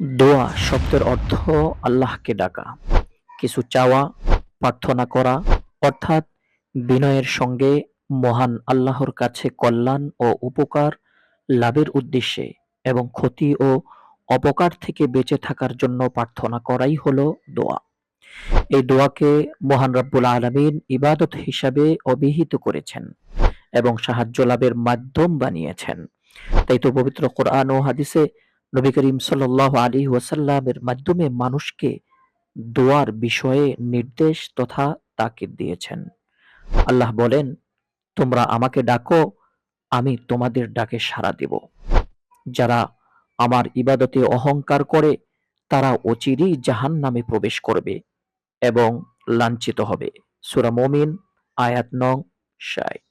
দোয়া শব্দের অর্থ আল্লাহকে ডাকা। কিছু চাওয়া, প্রার্থনা করা, অর্থাৎ বিনয়ের সঙ্গে মহান আল্লাহর কাছে কল্যাণ ও উপকার লাভের উদ্দেশ্যে এবং ক্ষতি ও অপকার থেকে বেঁচে থাকার জন্য প্রার্থনা করাই হলো দোয়া। এই দোয়াকে মহান রব্বুল আলমিন ইবাদত হিসাবে অভিহিত করেছেন এবং সাহায্য লাভের মাধ্যম বানিয়েছেন। তাই তো পবিত্র কোরআন ও হাদিসে নবী করিম সাল্লাল্লাহু আলাইহি ওয়াসাল্লামের মাধ্যমে মানুষকে দোয়ার বিষয়ে নির্দেশ তথা তাকিদ দিয়েছেন। আল্লাহ বলেন, তোমরা আমাকে ডাকো, আমি তোমাদের ডাকে সাড়া দেব। যারা আমার ইবাদতে অহংকার করে, তারা অচিরেই জাহান নামে প্রবেশ করবে এবং লাঞ্ছিত হবে। সুরা মমিন, আয়াত নং ষাট।